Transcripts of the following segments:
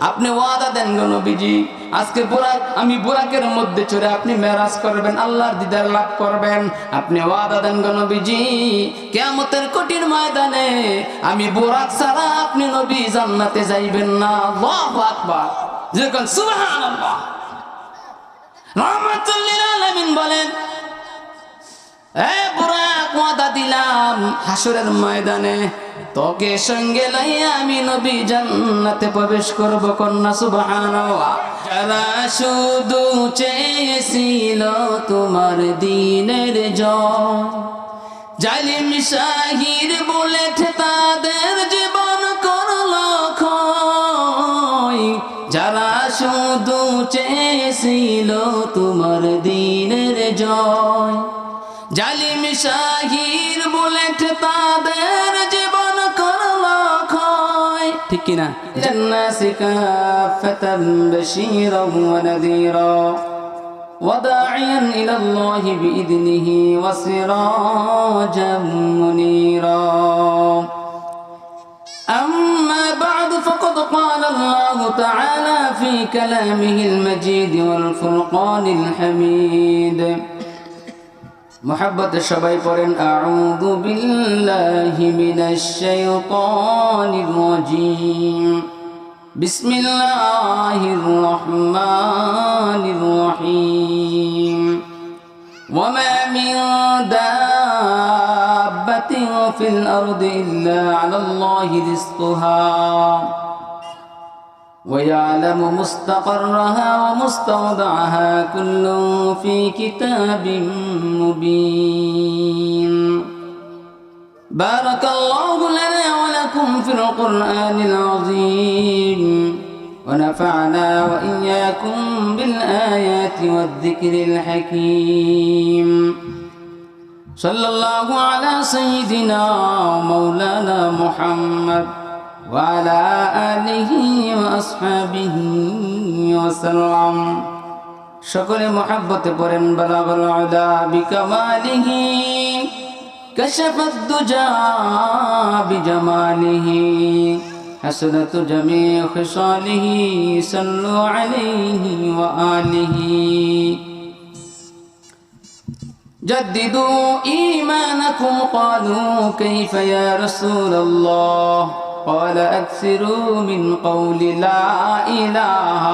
আপনি ওয়াদা দেন গো নবীজি। আজকে বুরাক, আমি বুরাকের মধ্যে চড়ে আপনি মেরাজ করবেন, আল্লাহর দিদার লাভ করবেন। আপনি ওয়াদা দেন গো নবীজি, কেয়ামতের কঠিন ময়দানে আমি বুরাক ছাড়া আপনি নবী জান্নাতে যাইবেন না। আল্লাহু আকবার। যেরকম সুবহানাল্লাহ। রহমাতুল্লিল আলামিন বলেন, এ বুরাক ওয়াদা দিলাম হাসরের ময়দানে। তোকে সঙ্গে লইয়া আমি নবী জান্নাতে প্রবেশ করব কন্যা, সুবহানাল্লাহ। যারা শুধু চেয়েছিল তোমার দিনের জালিম শাহির বুলেট তাদের জীবন করল যারা শুধু চেয়েছিল তোমার দিনের জয় জালিম শাহির বুলেট তাদের জীবন করল ক্ষয় ঠিক কিনা জান্নাসি কাফাতান বাশীরাও ওয়া নাযীরা وداعيا إلى الله بإذنه وسراجا منيرا أما بعد فقد قال الله تعالى في كلامه المجيد والفرقان الحميد محبت شبای پرن اعوذ باللہ من الشیطان الرجیم بسم اللہ الرحمن الرحیم وما من دابت فی الأرض الا علی اللہ رزقها ويعلم مستقرها ومستودعها كل في كتاب مبين. بارك الله لنا ولكم في القرآن العظيم. ونفعنا وإياكم بالآيات والذكر الحكيم. صلى الله على سيدنا مولانا محمد. وعلى آله وأصحابه وسلم সকলে মহাব্বতে পড়েন বালাগল আদা বিকামালিহি كشف الدجى بجماله حسنة جميع خصاله صلوا عليه وآله جددوا إيمانكم قالوا كيف يا رسول الله قال أكثروا من قول لا إله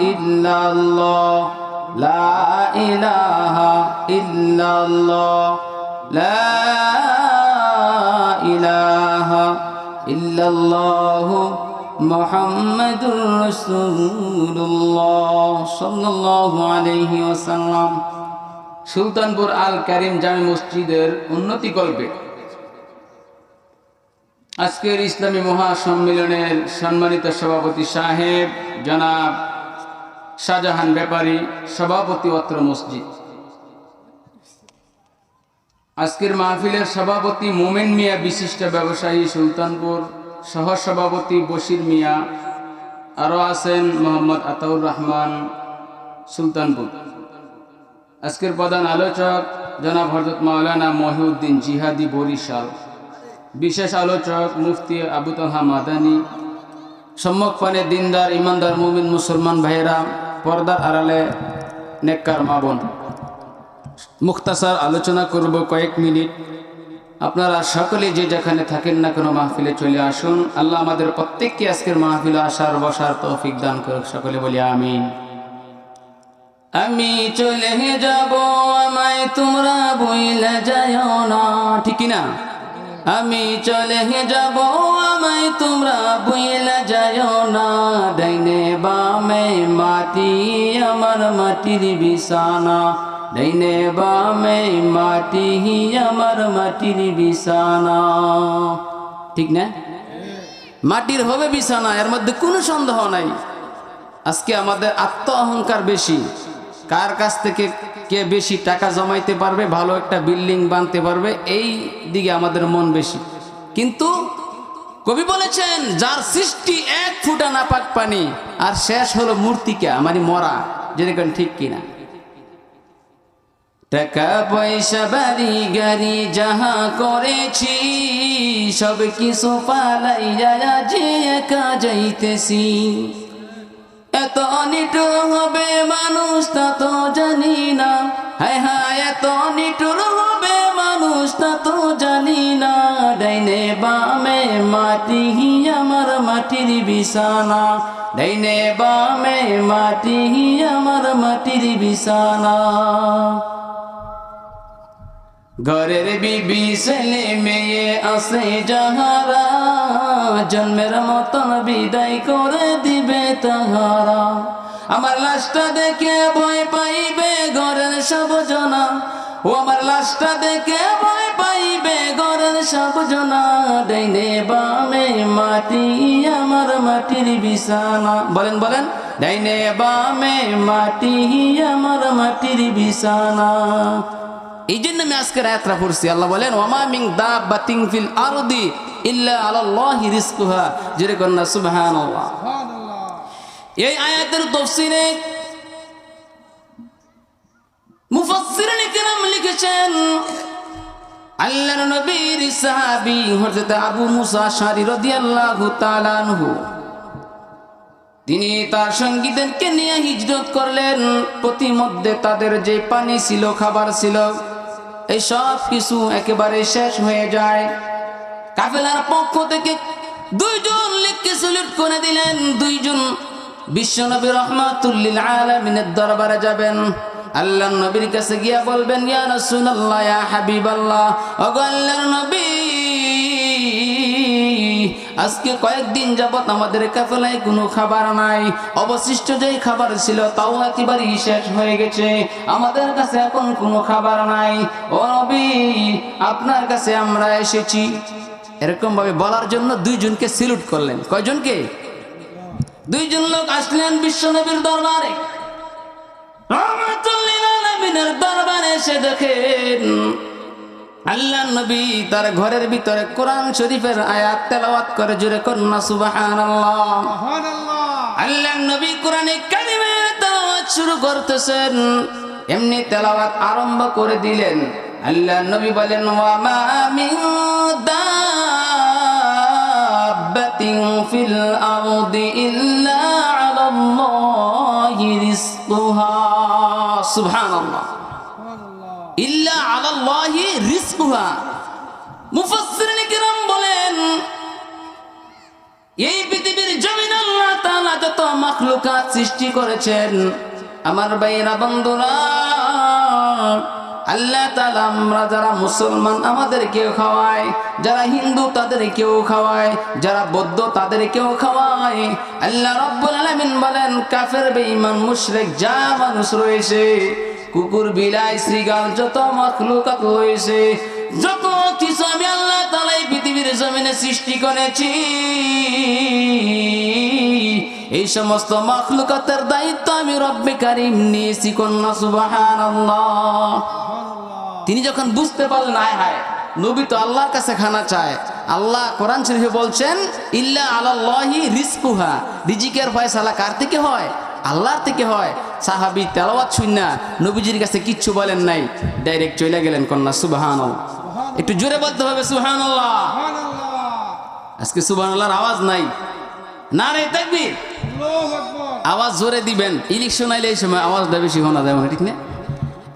إلا الله لا إله إلا الله لا إله إلا الله محمد رسول الله صلى الله عليه وسلم সুলতানপুর আল কারিম জামে মসজিদের উন্নতি কল্পে আজকের ইসলামী মহাসম্মেলনের সম্মানিত সভাপতি সাহেব জনাব শাহজাহান ব্যাপারী, সভাপতি অত্র মসজিদ। আজকের মাহফিলের সভাপতি মোমেন মিয়া, বিশিষ্ট ব্যবসায়ী সুলতানপুর সহ সভাপতি বশির মিয়া, আরও আছেন মোহাম্মদ আতাউর রহমান সুলতানপুর। আজকের প্রধান আলোচক জনাব হজরত মাওলানা মহিউদ্দিন জিহাদি বরিশাল। বিশেষ আলোচক মুফতি আবু তালহা মাদানী সম্মুখপানে দিনদার, ইমানদার মুমিন মুসলমান ভাইয়েরা, পর্দার আড়ালে নেককার মাবন মুখতাসার আলোচনা করব কয়েক মিনিট। আপনারা সকলে যে যেখানে থাকেন না কোনো মাহফিলে চলে আসুন। আল্লাহ আমাদের প্রত্যেককে আজকের মাহফিলে আসার, বসার তৌফিক দান করুক। সকলে বলি আমিন। আমি চলে যাব, আমায় তোমরা বইলে যায় না। ঠিক না আমি চলে যাব, আমায় তোমরা বইলে যায় না। ডাইনে বামে মাটি, আমার মাটির বিছানা। ডাইনে বামে মাটি, আমার মাটির বিছানা। ঠিক না? মাটির হবে বিছানা, এর মধ্যে কোনো সন্দেহ নাই। আজকে আমাদের আত্ম অহংকার বেশি। কার কাছ থেকে কে বেশি টাকা জমাইতে পারবে, ভালো একটা বিল্ডিং বানতে পারবে, এই দিকে আমাদের মন বেশি। কিন্তু কবি বলেছেন, যার সৃষ্টি এক ফুটা নাপাক পানি, আর শেষ হলো মূর্তিকা মানে মরা যেরকম ঠিক কিনা? টাকা পয়সা, বাড়ি, গাড়ি, যাহা করেছি, সব কিছু পালাই, যায় যে একা যাইতেছি। এত নিটুর হবে মানুষ, তা তো জানি না। হায় হায়, এত নিটুর হবে মানুষ, তা তো জানি না। ডাইনে বামে মাটি, আমার মাটির বিছানা। ডাইনে বামে মাটি, আমার মাটির বিছানা। ঘরের বিবি ছেলে মেয়ে আছে যাহারা জন্মের মতন বিদায় করে দিবে তাহারা আমার লাশটা দেখে ভয় পাইবে ঘরের সব জনা ও আমার লাশটা দেখে ভয় পাইবে ঘরের সব জনা ডাইনে বামে মাটি আমার মাটির বিছানা বলেন বলেন ডাইনে বামে মাটি আমার মাটির বিছানা এই জন্য আমি আজকের আয়াতটা পড়ছি। আল্লাহ বলেন ওমা মিং ফিল আলাল্লাহি রিজকুহা। জোরে কন্না সুবহানাল্লাহ। এই আয়াতের লিখেছেন আবু মুসা তিনি তার সঙ্গীদেরকে নিয়ে হিজরত করলেন। প্রতিমধ্যে তাদের যে পানি ছিল, খাবার ছিল এই সব কিছু একেবারে শেষ হয়ে যায়। কাফেলার পক্ষ থেকে দুইজন লিখকে সুলুট করে দিলেন। দুইজন বিশ্বনবী রহমাতুল্লিল আলামিনের দরবারে যাবেন। আল্লাহ নবীর কাছে গিয়া বলবেন, ইয়া রাসূলুল্লাহ, ইয়া হাবিবাল্লাহ, ওগো আল্লাহর নবী আজকে কয়েকদিন যাবত আমাদের কাফেলায় কোনো খাবার নাই। অবশিষ্ট যেই খাবার ছিল তাও একেবারেই শেষ হয়ে গেছে। আমাদের কাছে এখন কোনো খাবার নাই। ও নবী, আপনার কাছে আমরা এসেছি। এরকম ভাবে বলার জন্য দুইজনকে সিলুট করলেন। কয়জনকে? দুইজন লোক আসলেন বিশ্বনবীর দরবারে। রহমাতুল্লিল আলামিনের দরবারে এসে দেখেন। আল্লাহ নবী তার ঘরের ভিতরে কোরআন শরীফের আয়াত তেলাওয়াত করে জুড়ে কন্যা সুবহানাল্লাহ। আল্লাহ নবী কোরআনে কালিমের তেলাওয়াত শুরু করতেছেন এমনি তেলাওয়াত আরম্ভ করে দিলেন। আল্লাহ নবী বলেন ওয়া মা মিন দাব্বাতিন ফিল আরদি ইল্লা আলাল্লাহি রিজকুহা। সুবহানাল্লাহ। ইল্লা আলাল্লাহি রিজকুহা। কিরাম বলেন, এই পৃথিবীর জমিন আল্লাহ তাআলা যত সৃষ্টি করেছেন, আমার ভাইরা বন্ধুরা, আল্লাহ আমরা যারা মুসলমান আমাদের কেউ খাওয়ায়, যারা হিন্দু তাদের কেউ খাওয়ায়, যারা বৌদ্ধ তাদের কেউ খাওয়ায়। আল্লাহ রাব্বুল আলামিন বলেন, কাফের, বেঈমান, মুশরিক, যা মানুষ রয়েছে কুকুর বিলাই শ্রীগাল যত মখলুকাত রয়েছে যত কিছু আমি আল্লাহ তাআলা এই পৃথিবীর জমিনে সৃষ্টি করেছি, এই সমস্ত মখলুকাতের দায়িত্ব আমি রব্বে কারিম নিয়েছি, কন্যা সুবহানাল্লাহ। তিনি যখন বুঝতে পারলেন আয় হায়, নবী তো আল্লাহর কাছে খানা চায়। আল্লাহ কোরআন শরীফে বলছেন, ইল্লা আলাল্লাহি রিজকুহা। রিজিকের ফয়সালা কার থেকে হয়? আল্লাহর থেকে হয়। সাহাবি তেলাওয়াত শুননা নবীজির কাছে কিচ্ছু বলেন নাই ডাইরেক্ট চলে গেলেন কন্যা সুবহান একটু জোরে বলতে হবে সুবহান আজকে সুবহান আওয়াজ নাই। না রে দেখবি আওয়াজ জোরে দিবেন ইলেকশন আইলে এই সময় আওয়াজটা বেশি শোনা যায় মনে ঠিক না?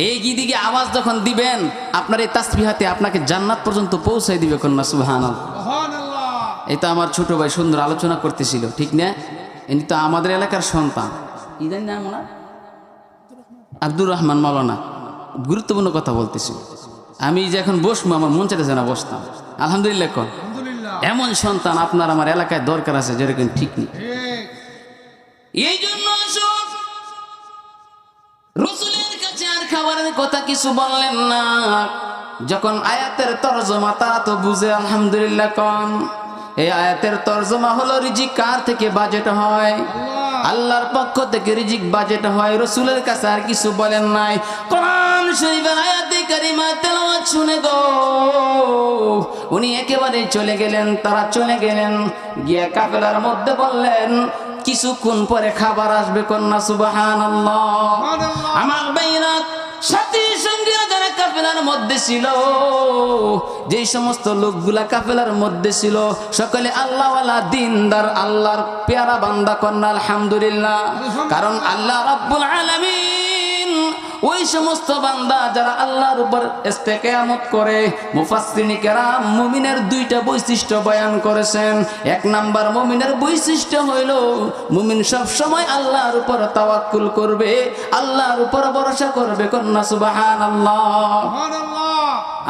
এই দিকে আওয়াজ যখন দিবেন আপনার এই তাসবিহাতে আপনাকে জান্নাত পর্যন্ত পৌঁছাই দিবে কন্যা সুবহান এই তো আমার ছোট ভাই সুন্দর আলোচনা করতেছিল ঠিক না? ইনি তো আমাদের এলাকার সন্তান। ইদান নাম ওনার আব্দুর রহমান মৌলানা গুরুত্বপূর্ণ কথা বলতেছি। আমি যে এখন বসবো আমার মন চাইতেছে না বসতাম। আলহামদুলিল্লাহ কন। এমন সন্তান আপনার আমার এলাকায় দরকার আছে যেরকম ঠিক নেই। এই জন্য রসুলের কাছে আর খাবারের কথা কিছু বললেন না। যখন আয়াতের তরজমা তারা তো বুঝে আলহামদুলিল্লাহ কন। এই আয়াতের তরজমা হলো রিজিক কার থেকে বাজেট হয়? আল্লাহর পক্ষ থেকে রিজিক বাজেট হয় রসুলের কাছে আর কিছু বলেন নাই। কোরআন শরীফের আয়াতে কারিমা তেলাওয়াত শুনে গো। উনি একেবারে চলে গেলেন তারা চলে গেলেন গিয়ে কাফেলার মধ্যে বললেন কিছুক্ষণ পরে খাবার আসবে কন্যা সুবাহান আমার বাইরা সাথী সঙ্গীরা যারা কাফেলার মধ্যে ছিল যেই সমস্ত লোকগুলা কাফেলার মধ্যে ছিল সকলে আল্লাহওয়ালা দিনদার আল্লাহর পেয়ারা বান্দা কন্যা আলহামদুলিল্লাহ। কারণ আল্লাহ রব্বুল আলামিন ওই সমস্ত বান্দা যারা আল্লাহর উপর ইস্তেকামত করে মুফাসসিরিন কেরাম মুমিনের দুইটা বৈশিষ্ট্য বয়ান করেছেন। এক নাম্বার মুমিনের বৈশিষ্ট্য হইল মুমিন সব সময় আল্লাহর উপর তাওয়াক্কুল করবে আল্লাহর উপর ভরসা করবে কন্যা সুবহানাল্লাহ।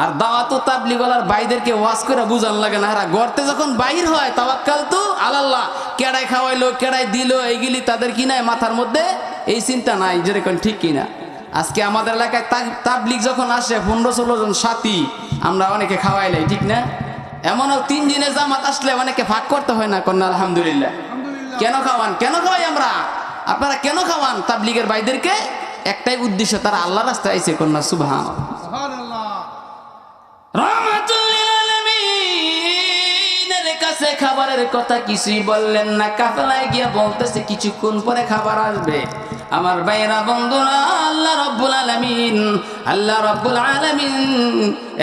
আর দাওয়াত তাবলিগলার বাইদেরকে ওয়াজ করে বুঝান লাগে না। হারা গর্তে যখন বাইর হয় তাওয়াক্কাল তো আল্লাহ কেডাই খাওয়াইলো কেডাই দিল এইগুলি তাদের কি নাই? মাথার মধ্যে এই চিন্তা নাই যেরকম ঠিক কিনা। আজকে আমাদের এলাকায় তাবলিক তাবলিগ যখন আসে পনেরো ষোলো জন সাথী আমরা অনেকে খাওয়াই খাওয়াইলাই ঠিক না? এমনও তিন দিনের জামাত আসলে অনেকে ভাগ করতে হয় না কন্যা আলহামদুলিল্লাহ। কেন খাওয়ান? কেন খাওয়াই আমরা? আপনারা কেন খাওয়ান তাবলিগের ভাইদেরকে? একটাই উদ্দেশ্য তারা আল্লাহ রাস্তায় আইসে কন্যা সুবহান কাছে খাবারের কথা কিছুই বললেন না। কাফেলায় গিয়া বলতেছে কিছুক্ষণ পরে খাবার আসবে। আমার ভাইরা বন্ধুরা আল্লাহ রব্বুল আলামিন আল্লাহ রব্বুল আলামিন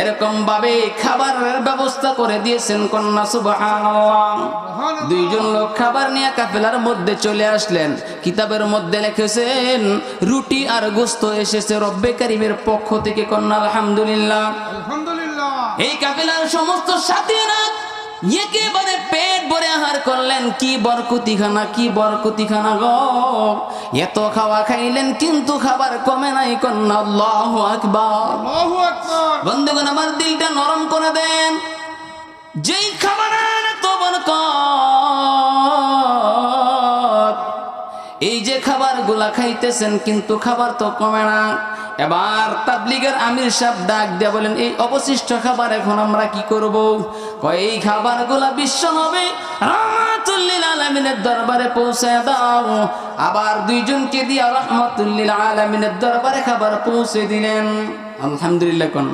এরকম ভাবে খাবারের ব্যবস্থা করে দিয়েছেন কন্যা সুবহানাল্লাহ। দুইজন লোক খাবার নিয়ে কাফেলার মধ্যে চলে আসলেন। কিতাবের মধ্যে লিখেছেন রুটি আর গোস্ত এসেছে রব্বে কারিমের পক্ষ থেকে কন্যা আলহামদুলিল্লাহ। এই কাফেলার সমস্ত সাথীরা একেবারে পেট ভরে আহার করলেন কি বরকুতি খানা কি বরকুতি খানা গো? এত খাওয়া খাইলেন কিন্তু খাবার কমে নাই কন্যা আল্লাহ আকবার। বন্ধুগণ আমার দিলটা নরম করে দেন। যেই খাবার তো বরকত খাবারগুলা খাইতেছেন কিন্তু খাবার তো কমে না। এবার তাবলিগের আমির সাহেব ডাক দিয়ে বলেন এই অবশিষ্ট খাবার এখন আমরা কি করব? কয় এই খাবারগুলা বিশ্ব রহমাতুল্লিল আলমিনের দরবারে পৌঁছে দাও। আবার দুইজনকে দিয়া রহমাতুল্লিল আলমিনের দরবারে খাবার পৌঁছে দিলেন। আলহামদুলিল্লাহ কোন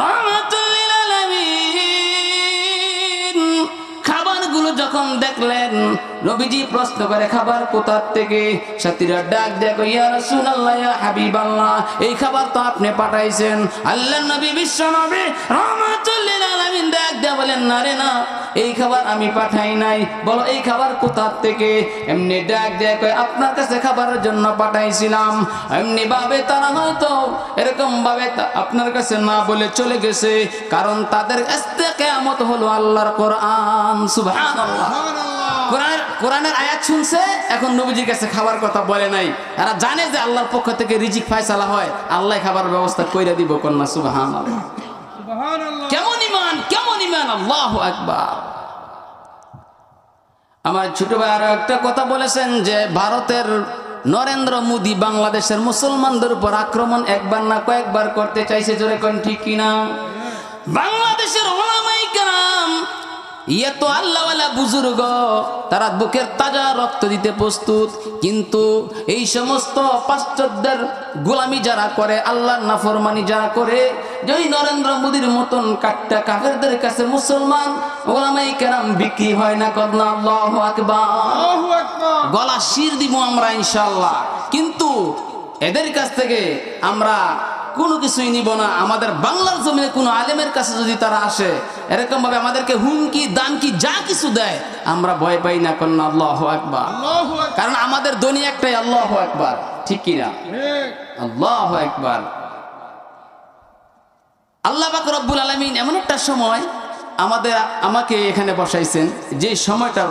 রহমাতুল্লিল আলামিন। খাবারগুলো যখন দেখলেন নবীজি প্রশ্ন করে খাবার কোথার থেকে? সাথীরা ডাক দেখো ইয়া রাসূলুল্লাহ ইয়া হাবিবাল্লাহ এই খাবার তো আপনি পাঠাইছেন। আল্লাহ নবী বিশ্ব নবী রহমাতুল্লিল আলামিন ডাক দিয়ে বলেন না রে না এই খাবার আমি পাঠাই নাই। বলো এই খাবার কোথার থেকে? এমনি ডাক দিয়ে কয় আপনার কাছে খাবারের জন্য পাঠাইছিলাম। এমনি ভাবে তারা হয়তো এরকম ভাবে আপনার কাছে না বলে চলে গেছে কারণ তাদের কাছে কেমত হলো আল্লাহর কোরআন সুবহানাল্লাহ। কোরআনের আয়াত শুনছে এখন নবীজির কাছে খাবার কথা বলে নাই। এরা জানে যে আল্লাহর পক্ষ থেকে রিজিক ফায়সালা হয় আল্লাহ খাবার ব্যবস্থা কইরা দিব কন্যা সুবহানাল্লাহ। কেমন ইমান কেমন ইমান আল্লাহ আকবার। আমার ছোট ভাই আরও একটা কথা বলেছেন যে ভারতের নরেন্দ্র মোদী বাংলাদেশের মুসলমানদের উপর আক্রমণ একবার না কয়েকবার করতে চাইছে জোরে কোন ঠিক কিনা? বাংলাদেশের কেরাম ইয়ে তো আল্লাহওয়ালা বুজুর্গ তারা বুকের তাজা রক্ত দিতে প্রস্তুত। কিন্তু এই সমস্ত পাশ্চাত্যের গোলামি যারা করে আল্লাহর নাফরমানি যারা করে যে ওই নরেন্দ্র মোদীর মতন কাটটা কাফেরদের কাছে মুসলমান ওলামাই কেরাম বিক্রি হয় না কদনা আল্লাহ আকবার। গলা শির দিব আমরা ইনশাল্লাহ কিন্তু এদের কাছ থেকে আমরা কোনো কিছুই নিব না। আমাদের বাংলার জমিনে কোনো আলেমের কাছে যদি তারা আসে এরকম ভাবে আমাদেরকে হুমকি দামকি যা কিছু দেয় আমরা ভয় পাই না কন্যা আল্লাহ একবার কারণ আমাদের দনি একটাই আল্লাহ একবার ঠিক কিনা আল্লাহ একবার আল্লাহ পাক রব্বুল আলমিন এমন একটা সময় আমাদের আমাকে এখানে বসাইছেন যে সময়টা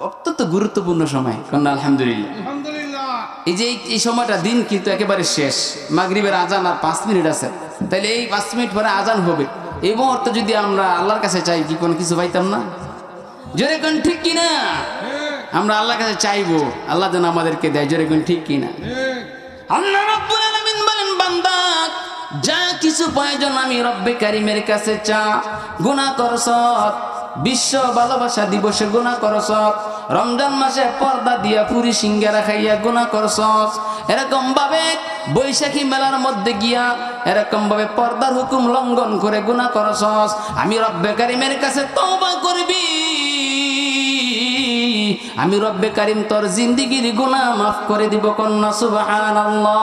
অত্যন্ত গুরুত্বপূর্ণ সময় কন্যা আলহামদুলিল্লাহ। এই যে এই- সময়টা দিন কিন্তু একেবারে শেষ। মাগরিবের আজান আর পাঁচ মিনিট আছে। তাহলে এই পাঁচ মিনিট পরে আজান হবে। এই মুহূর্তে যদি আমরা আল্লাহর কাছে চাই, কি কোনো কিছু পাইতাম না? জোরে কোন ঠিক কিনা আমরা আল্লাহর কাছে চাইব, আল্লাহ যেন আমাদেরকে দেয়। জোরে কোন ঠিক কিনা আল্লাহ বলেন, বান্দা, যা কিছু প্রয়োজন আমি রব্বে কারিমের কাছে চা, গুনাহ করছ। বিশ্ব ভালোবাসা দিবসে গুনাহ করছ। রমজান মাসে পর্দা দিয়া পুরি সিঙ্গারা খাইয়া গুনাহ করছ। এরকম ভাবে বৈশাখী মেলার মধ্যে গিয়া এরকম ভাবে পর্দার হুকুম লঙ্ঘন করে গুনাহ করছ। আমি রব্বে কারিমের কাছে তওবা করবি। আমি রব্বে কারিম তোর জিন্দিগির গুণা মাফ করে দিব কন্যা, সুবহানাল্লাহ।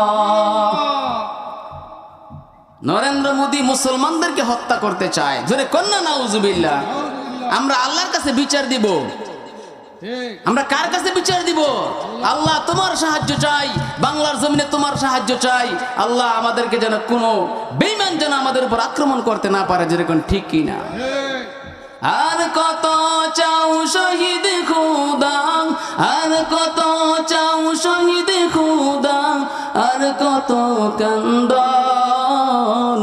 নরেন্দ্র মোদী মুসলমানদেরকে হত্যা করতে চায়। জোরে কন্যা, নাউজুবিল্লাহ। আমরা আল্লাহর কাছে বিচার দিব। আমরা কার কাছে বিচার দিব? আল্লাহ তোমার সাহায্য চাই, বাংলার জমিনে তোমার সাহায্য চাই। আল্লাহ আমাদেরকে যেন কোনো বেইমান যেন আমাদের উপর আক্রমণ করতে না পারে, যেরকম ঠিক কি না আর কত চাও শহীদ খুদা, আর কত চাও শহীদ খুদা, আর কত কান্দন।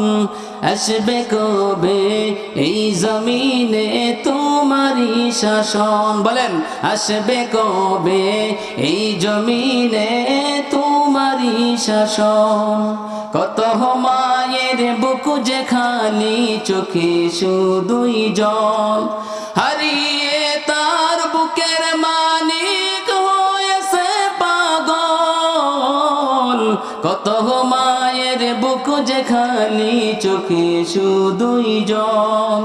আসবে কবে? এই জমিনে তোমারই শাসন। বলেন, আসবে কবে? এই জমিনে তোমারই শাসন। কত মায়ের বুকু যে খালি, চোখে শুধুই জল। হারিয়ে খালি চোখে শুধুই জল।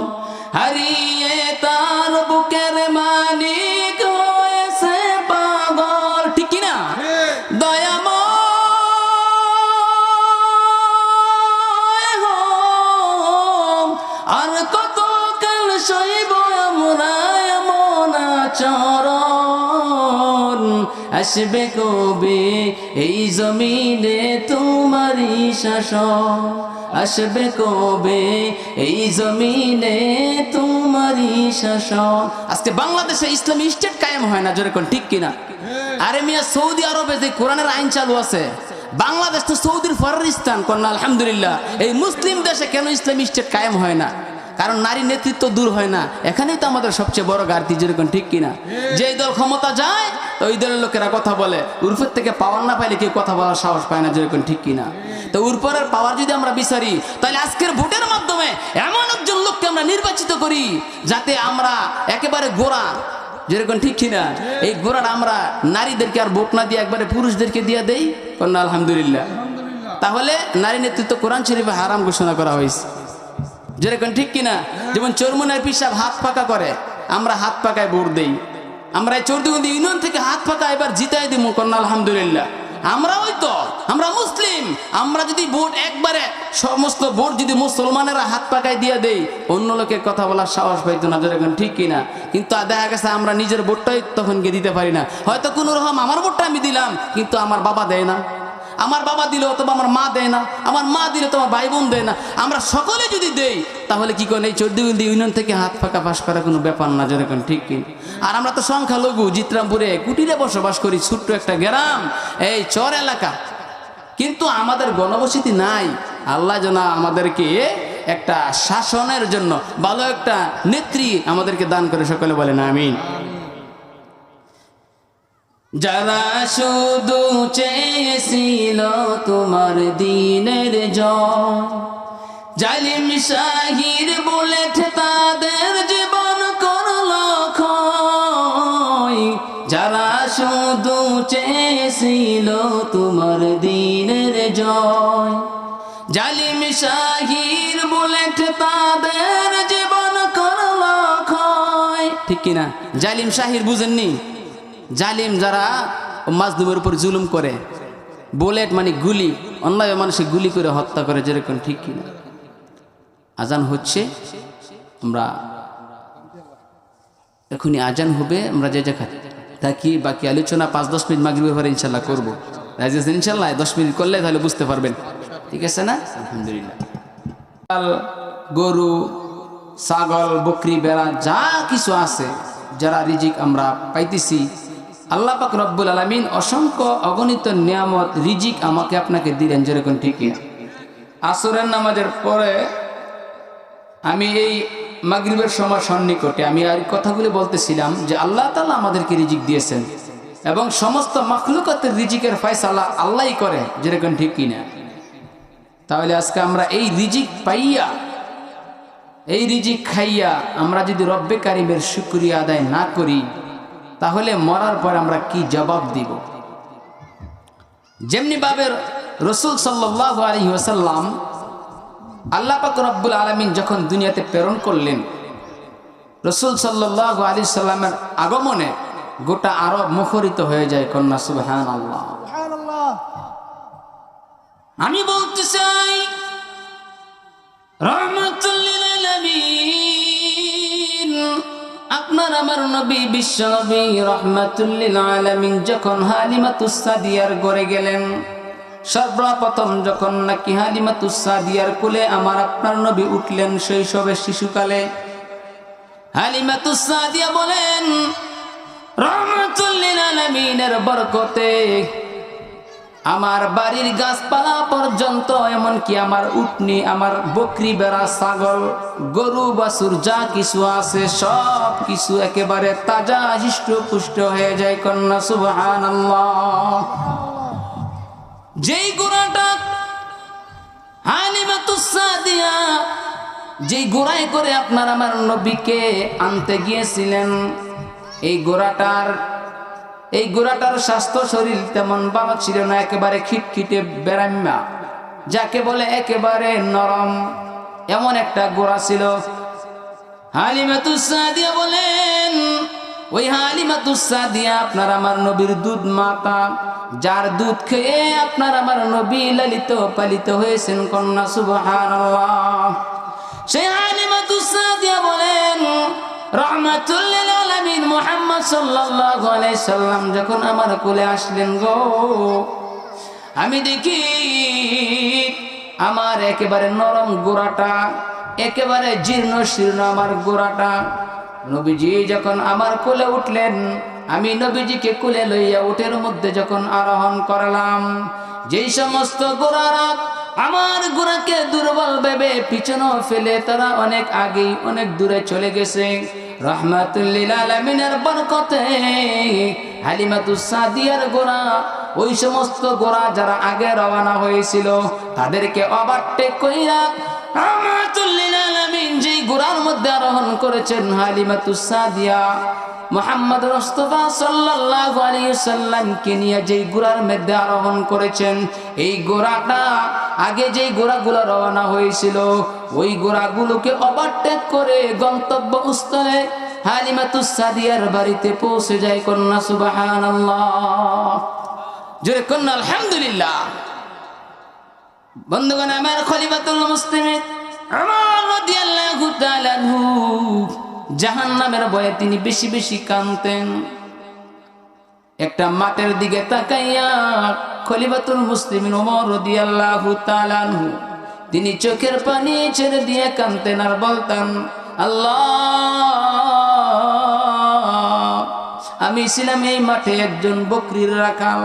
হারিয়ে তার বুকের মানিক হয়েছে পাগল। ঠিক কিনা? দয়াময় আর কত কাল সইব আমরা এমন আচরণ? আসবে কবে এই জমিনে তোমারই শাসন? আসবে কবে? এই জমিনে তোমারই শাসন। আজকে বাংলাদেশে ইসলামী স্টেট কায়েম হয় না যেরকম ঠিক কিনা? আরে মিয়া সৌদি আরবে যে কোরআনের আইন চালু আছে বাংলাদেশ তো সৌদির ফরারিস্তান কন্যা আলহামদুলিল্লাহ। এই মুসলিম দেশে কেন ইসলামী স্টেট কায়েম হয় না? কারণ নারী নেতৃত্ব দূর হয় না। এখানেই তো আমাদের সবচেয়ে বড় গার্তি যেরকম ঠিক কিনা? যেই দল ক্ষমতা যায় তো ওই দলের লোকেরা কথা বলে। উর্ফের থেকে পাওয়ার না পাইলে কেউ কথা বলার সাহস পায় না যেরকম ঠিক কিনা? তো উর্পরের পাওয়ার যদি আমরা বিচারি, তাহলে আজকের ভোটের মাধ্যমে এমন একজন লোককে আমরা নির্বাচিত করি যাতে আমরা একেবারে গোড়া, যেরকম ঠিক কিনা? এই গোড়াটা আমরা নারীদেরকে আর ভোট না দিয়ে একবারে পুরুষদেরকে দিয়ে দেই কন্যা আলহামদুলিল্লাহ। তাহলে নারী নেতৃত্ব কোরআন শরীফে হারাম ঘোষণা করা হয়েছে। যেরকম ঠিক কিনা? যেমন চরমুনার পিসাব হাত পাকা করে, আমরা হাত পাকায় ভোট দেই। আমরা এই চৌদ্দগন্দি ইউনিয়ন থেকে হাত পাকা এবার জিতাই দিব কন্যা আলহামদুলিল্লাহ। আমরা ওই তো, আমরা মুসলিম। আমরা যদি ভোট একবারে সমস্ত ভোট যদি মুসলমানেরা হাত পাকায় দিয়ে দেই, অন্য লোকের কথা বলার সাহস পাইতো না যেরকম ঠিক কিনা? কিন্তু দেখা গেছে আমরা নিজের ভোটটাই তখন গিয়ে দিতে পারি না। হয়তো কোনো রকম আমার ভোটটা আমি দিলাম, কিন্তু আমার বাবা দেয় না। আমার বাবা দিল অথবা আমার মা দেয় না। আমার মা দিলে তোমার ভাই বোন দেয় না। আমরা সকলে যদি দেই তাহলে কি করেন? এই চৌদ্দগুন্দি ইউনিয়ন থেকে হাত ফাঁকা পাশ করা কোনো ব্যাপার না যেরকম ঠিক কি? আর আমরা তো সংখ্যালঘু, জিত্রামপুরে কুটিরে বসবাস করি, ছোট্ট একটা গ্রাম, এই চর এলাকা। কিন্তু আমাদের গণবসতি নাই। আল্লাহ যেন আমাদেরকে একটা শাসনের জন্য ভালো একটা নেত্রী আমাদেরকে দান করে, সকলে বলেন আমিন। যারা শুধু চেয়েছিল তোমার দিনের জয় জালিম শাহির বুলেট তাদের জীবন করল যারা শুধু চেয়েছিল তোমার দিনের জয়। জালিম শাহির বুলেট তাদের জীবন করল ঠিক কিনা? জালিম শাহির বুঝেননি? জালিম যারা মাজদুমের উপর জুলুম করে, বুলেট মানে গুলি, অন্যায় মানুষে গুলি করে হত্যা করে যেরকম, ঠিক কিনা? আজান হচ্ছে আমরা এখনই আজান হবে, আমরা যে দেখা থাকি, বাকি আলোচনা পাঁচ দশ মিনিট মাগরিব ব্যাপারে ইনশাল্লাহ করব। ইনশাল্লাহ দশ মিনিট করলে তাহলে বুঝতে পারবেন। ঠিক আছে না? আলহামদুলিল্লাহ। গরু, ছাগল, বকরি বেড়া যা কিছু আছে, যারা রিজিক আমরা পাইতেছি, আল্লাহ পাক রব্বুল আলমিন অসংখ্য অগণিত নিয়ামত, রিজিক আমাকে আপনাকে দিলেন, যেরকম ঠিকই আসরের নামাজের পরে আমি এই মাগরিবের সময় সন্নিকটে আমি আর কথাগুলি বলতেছিলাম যে আল্লাহ তালা আমাদেরকে রিজিক দিয়েছেন এবং সমস্ত মাখলুকাতের রিজিকের ফয়সালা আল্লাহই করে, যেরকম ঠিক কিনা। তাহলে আজকে আমরা এই রিজিক পাইয়া, এই রিজিক খাইয়া আমরা যদি রব্বে কারিমের শুক্রিয়া আদায় না করি, তাহলে মরার পর আমরা কি জবাব দিব? যেমনি ভাবে রসুল সাল্লাহ আলহি ওসাল্লাম আল্লাহ পাক রব্বুল আলমিন যখন দুনিয়াতে প্রেরণ করলেন রসুল সাল্লাহ আলী সাল্লামের আগমনে গোটা আরব মুখরিত হয়ে যায় কন্যা সুবহান আল্লাহ আমি বলতে চাই আপনার আমার নবী বিশ্ব নবী রহমাতুল্লিল আলামিন যখন হালিমাতুস সাদিয়ার গড়ে গেলেন সর্বপ্রথম যখন নাকি হালিমাতুস সাদিয়ার কুলে আমার আপনার নবী উঠলেন শৈশবে শিশুকালে, হালিমাতুস সাদিয়া বলেন রহমাতুল্লিল আলামিনের বরকতে আমার বাড়ির গাছপালা পর্যন্ত, এমনকি আমার উটনি আমার বকরি বেড়া, ছাগল, গরু, বাছুর, যা কিছু আছে, সব কিছু একেবারে তাজা হিষ্ট পুষ্ট হয়ে যায় কন্যা সুবহান যেই গোড়াটা হালিমাতুসাদিয়া যেই গোড়ায় করে আপনার আমার নবীকে আনতে গিয়েছিলেন, এই গোড়াটার এই গোড়াটার স্বাস্থ্য শরীর তেমন ভালো ছিল না, একেবারে খিটখিটে বেড়াম্যা যাকে বলে একেবারে নরম, এমন একটা গোড়া ছিল। হালিমাতুসাদিয়া বলেন ওই হালিমাতুসাদিয়া আপনার আমার নবীর দুধ মাতা, যার দুধ খেয়ে আপনার আমার নবী লালিত পালিত হয়েছেন কন্যা, সুবহানাল্লাহ। সেই হালিমাতুসাদিয়া বলেন রহমাতুল্লিল আলামিন মুহাম্মদ সাল্লাল্লাহু আলাইহি সাল্লাম যখন আমার কোলে আসলেন গো, আমি দেখি আমার একেবারে নরম গোড়াটা, একেবারে জীর্ণ শীর্ণ আমার গোড়াটা নবীজি যখন আমার কোলে উঠলেন, আমি নবীজিকে কোলে লইয়া উঠের মধ্যে যখন আরোহণ করলাম, যেই সমস্ত গোড়ারা আমার গোড়াকে দুর্বল ভেবে পিছনে ফেলে তারা অনেক আগেই অনেক দূরে চলে গেছে। রহমাতুল্লিল আলমিনের বরকতে হালিমাতুস সাদিয়ার গোড়া ওই সমস্ত গোড়া যারা আগে রওনা হয়েছিল, তাদেরকে ওভারটেক কইরা যেই মধ্যে আরোহণ করেছেন মোহাম্মদ যেই মধ্যে আরোহণ করেছেন, এই আগে যেই রওনা হয়েছিল, ওই করে গন্তব্য স্থলে হালিমাতুস সাদিয়ার বাড়িতে পৌঁছে যায় কন্যা কন্যা আলহামদুলিল্লাহ। বন্ধুগণ, আমার খলিফাতুল মুসলিমের আমার রাদিয়াল্লাহু তাআলা আনহু, জাহান্নামের ভয়ে তিনি বেশি বেশি কাঁদতেন। একটা মাঠের দিকে তাকাইয়া খলিফাতুল মুসলিমিন ওমর রাদিয়াল্লাহু তাআলা আনহু, তিনি চোখের পানি ছেড়ে দিয়ে কাঁদতেন আর বলতেন, আল্লাহ, আমি ছিলাম এই মাঠে একজন বকরির রাখাল।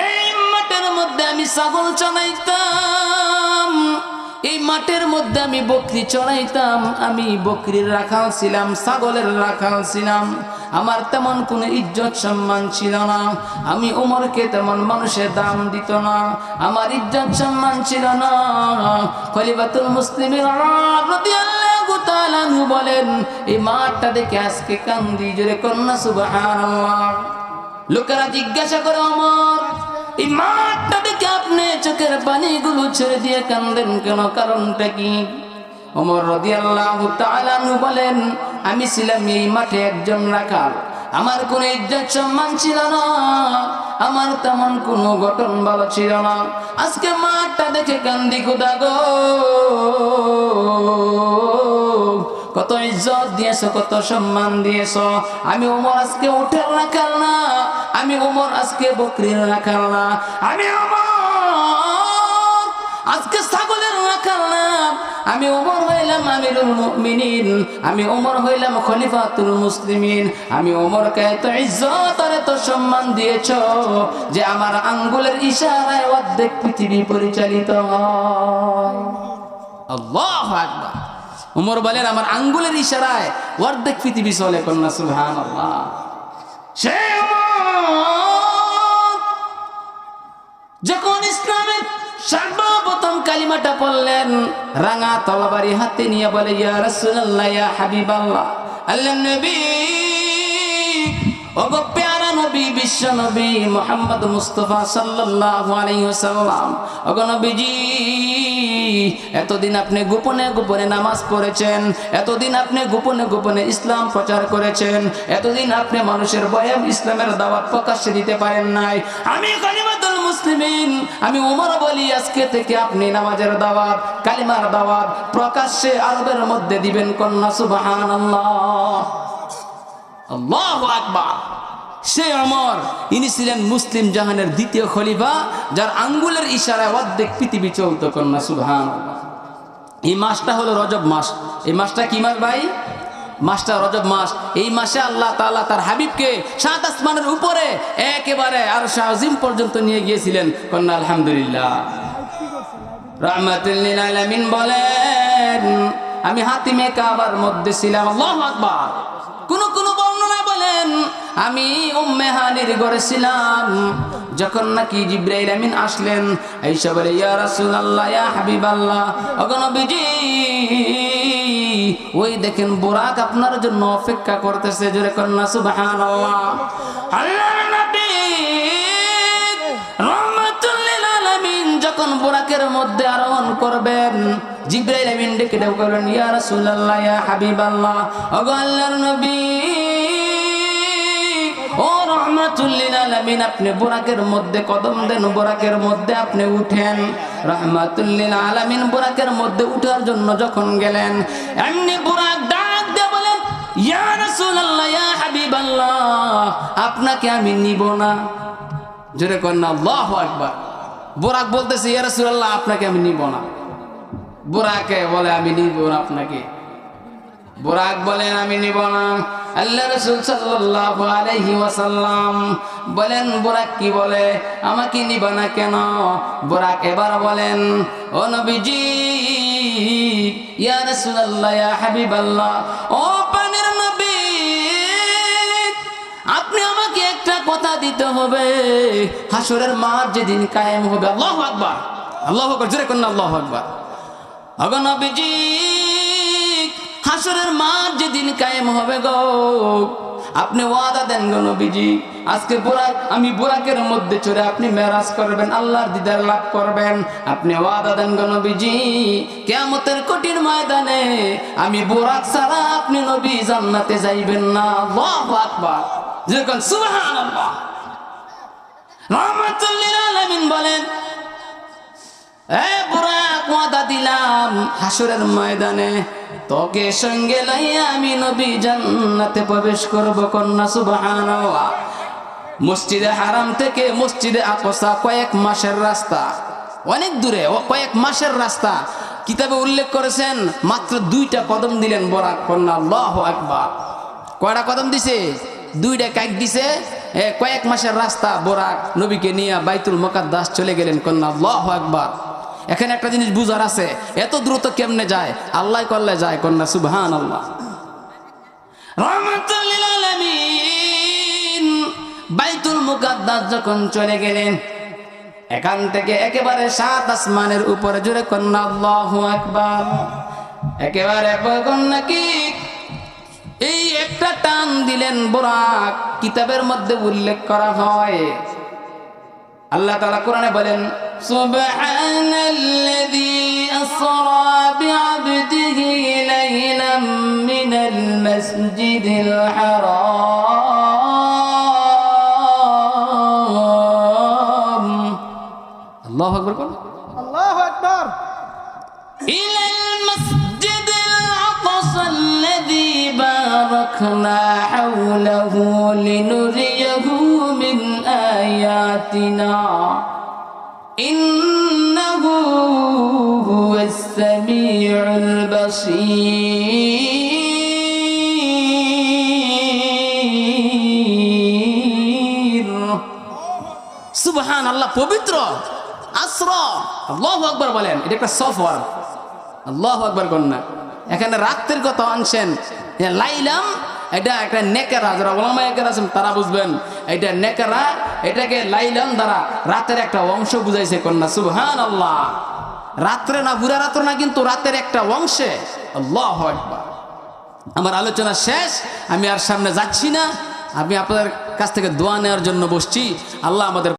এই মাঠের মধ্যে আমি ছাগল চড়াইতাম। এই মাঠের মধ্যে আমি বকরি চড়াইতাম, আমি বকরির রাখাল ছিলাম, ছাগলের রাখাল ছিলাম। আমার তেমন কোনো ইজ্জত সম্মান ছিল না, আমি উমরকে তেমন মানুষের দাম দিত না। আমার ইজ্জত সম্মান ছিল না। খলিফাতুল মুসলিমের বলেন, এই মাঠটা দেখে আজকে কান্দি, জোরে কন্যা সুবহানাল্লাহ। লোকেরা জিজ্ঞাসা করে অমর এই মাঠটা দেখে আপনি চোখের পানিগুলো ছেড়ে দিয়ে কান্দেন কেন? কারণটা কি? অমর রাদিয়াল্লাহু তাআলা আনহু বলেন, আমি ছিলাম এই মাঠে একজন রাখাল আমার কোন ইজ্জত সম্মান ছিল না। আমার তেমন কোনো গঠন ভালো ছিল না। আজকে মাঠটা দেখে কান্দি খুদা গো। কত ইজ্জত দিয়েছ, কত সম্মান দিয়েছ। আমি ওমর আজকে উঠের রাখাল না আমি ওমর আজকে বকরির রাখাল না আমি আজকে ছাগলের রাখাল না আমি ওমর হইলাম আমিরুল মুমিনিন, আমি ওমর হইলাম খলিফাতুল মুসলিমিন। আমি ওমরকে এত ইজ্জত আর এত সম্মান দিয়েছ যে আমার আঙ্গুলের ইশারায় অর্ধেক পৃথিবী পরিচালিত হয়। আল্লাহু আকবার। উমর বলেন, আমার আঙ্গুলের ইশারায় অর্ধেক পৃথিবী চলে কন্যা সুলহান যখন ইসলামের সর্বপ্রথম কালিমাটা পড়লেন, রাঙা তলাবারি হাতে নিয়ে বলে, ইয়া রাসূলুল্লাহ, ইয়া হাবিবাল্লাহ। আল্লাহ প্যারা নবী, বিশ্ব নবী মোহাম্মদ মুস্তফা সাল্লাল্লাহু আলাইহি ওয়াসাল্লাম। এতদিন আপনি গোপনে গোপনে নামাজ পড়েছেন, এতদিন আপনি গোপনে গোপনে ইসলাম প্রচার করেছেন, এতদিন আপনি মানুষের বয়াম ইসলামের দাওয়াত প্রকাশ্যে দিতে পারেন নাই। আমি মুসলিমিন, আমি উমর বলি, আজকে থেকে আপনি নামাজের দাওয়াত, কালিমার দাওয়াত প্রকাশ্যে আরবের মধ্যে দিবেন কন্যা, সুবহানাল্লাহ। আল্লাহু আকবার। সে অমর। ইনি ছিলেন মুসলিম জাহানের দ্বিতীয় খলিফা, যার আঙ্গুলের ইশারায় অর্ধেক পৃথিবী চলত কন্যা সুবহান এই মাসটা হলো রজব মাস। এই মাসটা কি মাস ভাই? মাসটা রজব মাস। এই মাসে আল্লাহ তাআলা তার হাবিবকে সাত আসমানের উপরে একেবারে আর শাহজিম পর্যন্ত নিয়ে গিয়েছিলেন। কন্যা, আলহামদুলিল্লাহ। রহমাতুল্লিল বলেন, আমি হাতিমে কাবার মধ্যে ছিলাম। আল্লাহু আকবার। কোন কোন বর্ণনা বলেন আমি উম্মে হানির ঘরে ছিলাম। যখন নাকি জিব্রাইল আমিন আসলেন, আইসা বলে, ইয়া রাসূলুল্লাহ, ইয়া হাবিবাল্লাহ, ওগো নবীজি, ওই দেখেন বুরাক আপনার জন্য অপেক্ষা করতেছে, জোরে কন্যা সুবহানাল্লাহ। আল্লাহর নবী রহমাতুল্লিল আলামিন যখন বোরাকের মধ্যে আরোহণ করবেন, জিব্রাইল আমিন ডেকে ডেকে বললেন, ইয়া রাসূলুল্লাহ, ইয়া হাবিবাল্লাহ, ওগো আল্লাহর নবী ও রহমাতুল্লিল আলামিন, আপনি বোরাকের মধ্যে কদম দেন, বোরাকের মধ্যে আপনি উঠেন। রহমাতুল্লিল আলামিন বোরাকের মধ্যে উঠার জন্য যখন গেলেন, এমনি বোরাক ডাক দিয়ে বলেন, ইয়া রাসূলুল্লাহ, ইয়া হাবিবাল্লাহ, আপনাকে আমি নিব না। জোরে কন্যা আল্লাহ আকবার। বোরাক বলতেছে, ইয়া রাসূলুল্লাহ, আপনাকে আমি নিব না। বোরাকে বলে, আমি নিব না আপনাকে। বোরাক বলেন, আমি নিব না। আল্লাহ রাসূল আলাইহি ওয়াসাল্লাম বলেন, বোরাক কি বলে? আমাকে নিব না কেন? বোরাক এবার বলেন, ও নবীজি, ইয়া রাসূলুল্লাহ, ইয়া হাবিবাল্লাহ, ও পানির নবী, আপনি আমাকে একটা কথা দিতে হবে। হাসরের মাঠ যেদিন কায়েম হবে, আল্লাহ আকবার। আল্লাহ জোরে কন্যা, আল্লাহ আকবার। অগনবীজি হাসরের মাঠ যেদিন কায়েম হবে গো, আপনি ওয়াদা দেন গো নবীজি। আজকে বোরাক, আমি বোরাকের মধ্যে চড়ে আপনি মেরাজ করবেন, আল্লাহর দিদার লাভ করবেন। আপনি ওয়াদা দেন গো নবীজি, কেয়ামতের কঠিন ময়দানে আমি বোরাক ছাড়া আপনি নবী জান্নাতে যাইবেন না। আল্লাহু আকবার। যেরকম সুবহানাল্লাহ। রহমাতুল্লিল আলামিন বলেন, এ বুড়াক ওয়াদা দিলাম হাসরের ময়দানে। তোকে সঙ্গে নাই আমি নবী জান্নাতে প্রবেশ করব, কন্যা সুবহানাল্লাহ। মসজিদে হারাম থেকে মসজিদে আকসা কয়েক মাসের রাস্তা। অনেক দূরে কয়েক মাসের রাস্তা। কিতাবে উল্লেখ করেছেন, মাত্র দুইটা কদম দিলেন বরাক, কন্যা আল্লাহ আকবার। কয়টা কদম দিছে? দুইটা কাক দিছে? এ, কয়েক মাসের রাস্তা, বরাক। নবীকে নিয়ে বাইতুল মোকাদ্দাস চলে গেলেন, কন্যা আল্লাহ একবার এখানে একটা জিনিস বুঝার আছে, এত দ্রুত কেমনে যায়? আল্লাহ করলে যায় কন্যা সুবহান আল্লাহ এখান থেকে একেবারে সাত আসমানের উপরে জুড়ে কন্যা একেবারে কন্যা কি? এই একটা টান দিলেন বোরাক, কিতাবের মধ্যে উল্লেখ করা হয়। আল্লাহ তাআলা কোরআনে বলেন সুবহানাল্লাযী আসরা বি'আবদিহি লাইলাম মিনাল মাসজিদিল হারাম আল্লাহু আকবার কোন আল্লাহু আকবার إلى المسجد الأقصى الذي باركنا حوله لنريه من آياتنا إنه هو السميع البصير সুবহান আল্লাহ পবিত্র আশ্র আল্লাহ আকবর বলেন এটা একটা সফর আল্লাহ আকবর কন্যা এখানে রাত্রের কথা আনছেন এ লাইলাম এটা একটা নেকেরা যারা ওলামা একের আছেন তারা বুঝবেন, এটা নেকেরা এটাকে লাইলাম দ্বারা রাতের একটা অংশ বুঝাইছে কন্যা সুবহান আল্লাহ রাত্রে না বুড়া রাত্র না, কিন্তু রাতের একটা অংশে আল্লাহ আমার আলোচনা শেষ, আমি আর সামনে যাচ্ছি না, আমি আপনাদের কাছ থেকে দোয়া নেওয়ার জন্য বসছি, আল্লাহ আমাদের